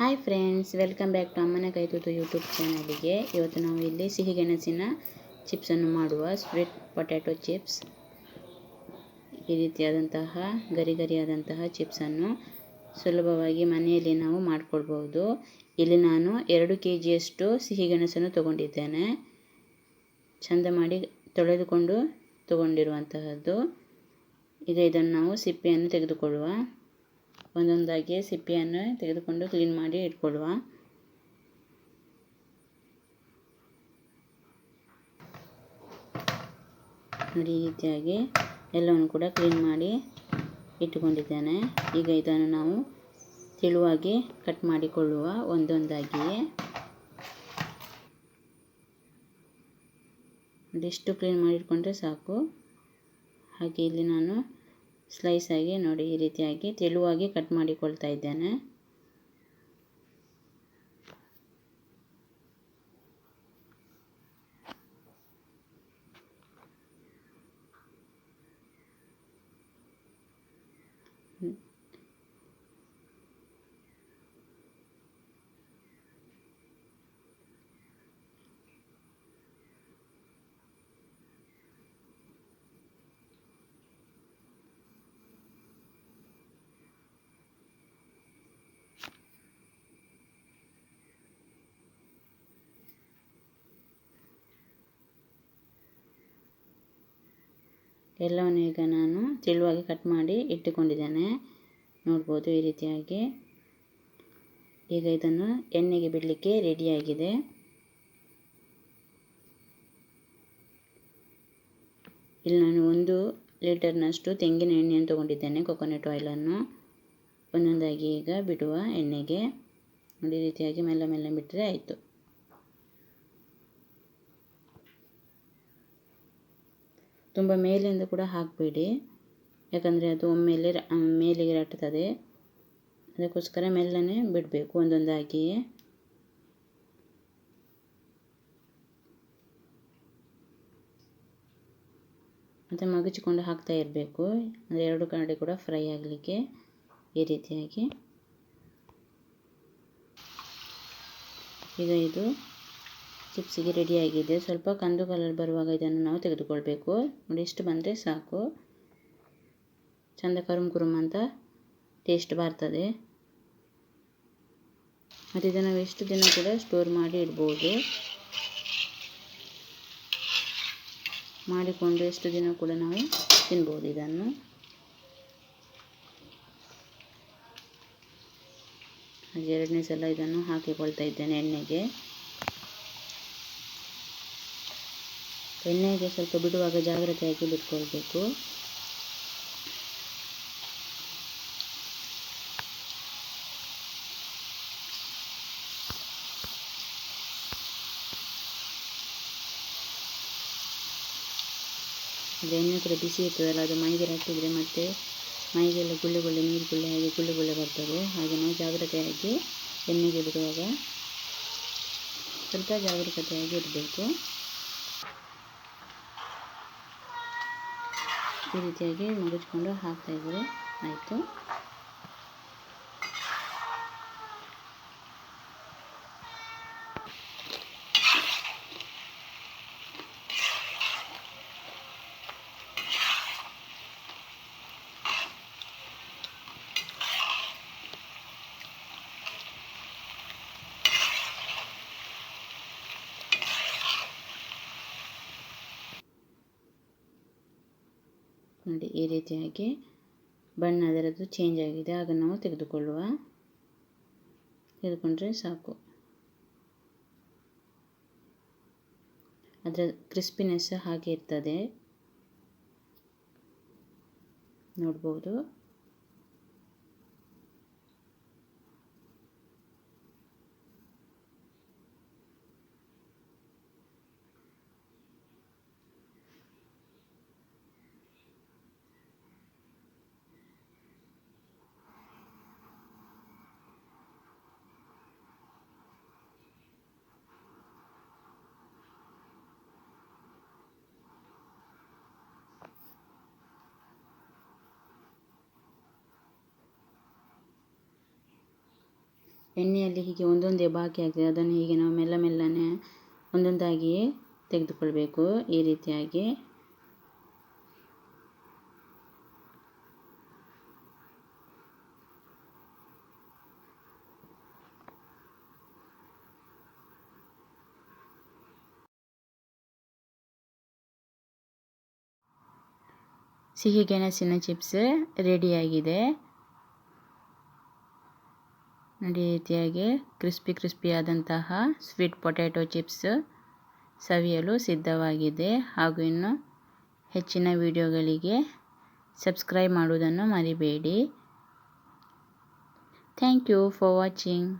Hi friends, welcome back to ಅಮ್ಮನ ಕೈತೂತು YouTube ಚಾನಲಿಗೆ. ಇವತ್ತು ನಾವು ಇಲ್ಲಿ ಸಿಹಿಗೆಣಸಿನ ಚಿಪ್ಸನ್ನು ಮಾಡುವ ಸ್ವೀಟ್ ಪೊಟ್ಯಾಟೊ ಚಿಪ್ಸ್. ಈ ರೀತಿಯಾದಂತಹ ಗರಿ ಗರಿಯಾದಂತಹ ಚಿಪ್ಸನ್ನು ಸುಲಭವಾಗಿ ಮನೆಯಲ್ಲಿ ನಾವು ಮಾಡಿಕೊಳ್ಬೋದು ಇಲ್ಲಿ ನಾನು ಎರಡು ಕೆ ಜಿಯಷ್ಟು ಸಿಹಿಗೆಣಸನ್ನು ತಗೊಂಡಿದ್ದೇನೆ. ಚಂದ ಮಾಡಿ ತೊಳೆದುಕೊಂಡು ತಗೊಂಡಿರುವಂತಹದ್ದು. ಈಗ ಇದನ್ನು ನಾವು ಸಿಪ್ಪೆಯನ್ನು ತೆಗೆದುಕೊಳ್ಳುವ. ಒಂದೊಂದಾಗಿ ಸಿಪ್ಪೆಯನ್ನು ತೆಗೆದುಕೊಂಡು ಕ್ಲೀನ್ ಮಾಡಿ ಇಟ್ಕೊಳ್ಳುವ. ನೋಡಿ ಈ ರೀತಿಯಾಗಿ ಎಲ್ಲವನ್ನು ಕೂಡ ಕ್ಲೀನ್ ಮಾಡಿ ಇಟ್ಟುಕೊಂಡಿದ್ದೇನೆ. ಈಗ ಇದನ್ನು ನಾವು ತೆಳುವಾಗಿ ಕಟ್ ಮಾಡಿಕೊಳ್ಳುವ ಒಂದೊಂದಾಗಿಯೇ. ಇದಿಷ್ಟು ಕ್ಲೀನ್ ಮಾಡಿಟ್ಕೊಂಡ್ರೆ ಸಾಕು. ಹಾಗೆ ಇಲ್ಲಿ ನಾನು ಸ್ಲೈಸ್ ಆಗಿ ನೋಡಿ ಈ ರೀತಿಯಾಗಿ ತೆಳುವಾಗಿ ಕಟ್ ಮಾಡಿಕೊಳ್ತಾ ಇದ್ದೇನೆ. ಎಲ್ಲವನ್ನು ಈಗ ನಾನು ತೆಳುವಾಗಿ ಕಟ್ ಮಾಡಿ ಇಟ್ಟುಕೊಂಡಿದ್ದೇನೆ. ನೋಡ್ಬೋದು ಈ ರೀತಿಯಾಗಿ. ಈಗ ಇದನ್ನು ಎಣ್ಣೆಗೆ ಬಿಡಲಿಕ್ಕೆ ರೆಡಿಯಾಗಿದೆ ಇಲ್ಲಿ ನಾನು ಒಂದು ಲೀಟರ್ನಷ್ಟು ತೆಂಗಿನ ಎಣ್ಣೆಯನ್ನು ತೊಗೊಂಡಿದ್ದೇನೆ ಕೊಕೊನಟ್ ಆಯಿಲನ್ನು ಒಂದೊಂದಾಗಿ ಈಗ ಬಿಡುವ ಎಣ್ಣೆಗೆ. ನೋಡಿ ರೀತಿಯಾಗಿ ಮೆಲ್ಲ ಮೆಲ್ಲ ಬಿಟ್ಟರೆ ಆಯಿತು. ತುಂಬ ಮೇಲಿಂದ ಕೂಡ ಹಾಕಬೇಡಿ. ಯಾಕಂದರೆ ಅದು ಒಮ್ಮೆಲೆ ಮೇಲಿಗೆ ರಟ್ತದೆ ಅದಕ್ಕೋಸ್ಕರ ಮೆಲ್ಲನೆ ಬಿಡಬೇಕು ಒಂದೊಂದಾಗಿ. ಮತ್ತು ಮಗುಚಿಕೊಂಡು ಹಾಕ್ತಾ ಇರಬೇಕು. ಅಂದರೆ ಎರಡು ಕಡೆ ಕೂಡ ಫ್ರೈ ಆಗಲಿಕ್ಕೆ ಈ ರೀತಿಯಾಗಿ. ಈಗ ಇದು ಚಿಪ್ಸಿಗೆ ರೆಡಿಯಾಗಿದೆ ಸ್ವಲ್ಪ ಕಂದು ಕಲರ್ ಬರುವಾಗ ಇದನ್ನು ನಾವು ತೆಗೆದುಕೊಳ್ಬೇಕು. ನೋಡಿ ಇಷ್ಟು ಬಂದರೆ ಸಾಕು. ಚಂದ ಕರುಮ್ ಕುರುಮ್ ಅಂತ ಟೇಸ್ಟ್ ಬರ್ತದೆ. ಮತ್ತು ಇದನ್ನು ಎಷ್ಟು ದಿನ ಕೂಡ ಸ್ಟೋರ್ ಮಾಡಿ ಇಡ್ಬೋದು. ಮಾಡಿಕೊಂಡು ಎಷ್ಟು ದಿನ ಕೂಡ ನಾವು ತಿನ್ಬೋದು ಇದನ್ನು. ಹಾಗೆ ಎರಡನೇ ಸಲ ಇದನ್ನು ಹಾಕಿಕೊಳ್ತಾ ಇದ್ದೇನೆ ಎಣ್ಣೆಗೆ. ಎಣ್ಣೆಗೆ ಸ್ವಲ್ಪ ಬಿಡುವಾಗ ಜಾಗ್ರತೆಯಾಗಿ ಬಿಟ್ಕೊಳ್ಬೇಕು. ಅದು ಎಣ್ಣೆ ಕೂಡ ಬಿಸಿ ಇರ್ತದಲ್ಲ, ಅದು ಮೈಗೆ ಹಾಕಿದರೆ ಮತ್ತೆ ಮೈಗೆಲ್ಲ ಗುಳ್ಳೆ ಗುಳ್ಳೆ, ನೀರು ಗುಳ್ಳೆ ಹಾಗೆ ಗುಳ್ಳೆ ಗುಳ್ಳೆ ಬರ್ತದೆ ಹಾಗೆ ನಾವು ಜಾಗ್ರತೆಯಾಗಿ ಎಣ್ಣೆಗೆ ಬಿಡುವಾಗ ಸ್ವಲ್ಪ ಜಾಗರೂಕತೆಯಾಗಿ ಇರಬೇಕು ಈ ರೀತಿಯಾಗಿ ಮಡಚ್ಕೊಂಡು ಹಾಕ್ತಾಯಿದ್ದಾರೆ ಆಯಿತು. ನೋಡಿ ಈ ರೀತಿಯಾಗಿ ಬಣ್ಣ ಅದರದ್ದು ಚೇಂಜ್ ಆಗಿದೆ. ಆಗ ನಾವು ತೆಗೆದುಕೊಳ್ಳುವ, ತೆಗೆದುಕೊಂಡ್ರೆ ಸಾಕು. ಅದರ ಕ್ರಿಸ್ಪಿನೆಸ್ ಹಾಗೆ ಇರ್ತದೆ. ನೋಡ್ಬೋದು. ಎಣ್ಣೆಯಲ್ಲಿ ಹೀಗೆ ಒಂದೊಂದೇ ಬಾಕಿ ಆಗ್ತದೆ. ಅದನ್ನು ಹೀಗೆ ನಾವು ಮೆಲ್ಲ ಮೆಲ್ಲನೆ ಒಂದೊಂದಾಗಿ ತೆಗೆದುಕೊಳ್ಬೇಕು. ಈ ರೀತಿಯಾಗಿ. ಸಿಹಿ ಗೆಣಸಿನ ಚಿಪ್ಸ್ ರೆಡಿಯಾಗಿದೆ. ನೋಡಿ ರೀತಿಯಾಗಿ ಕ್ರಿಸ್ಪಿ ಕ್ರಿಸ್ಪಿಯಾದಂತಹ ಸ್ವೀಟ್ ಪೊಟ್ಯಾಟೊ ಚಿಪ್ಸ್ ಸವಿಯಲು ಸಿದ್ಧವಾಗಿದೆ. ಹಾಗೂ ಇನ್ನು ಹೆಚ್ಚಿನ ವಿಡಿಯೋಗಳಿಗೆ ಸಬ್ಸ್ಕ್ರೈಬ್ ಮಾಡುವುದನ್ನು ಮರಿಬೇಡಿ. Thank you for watching.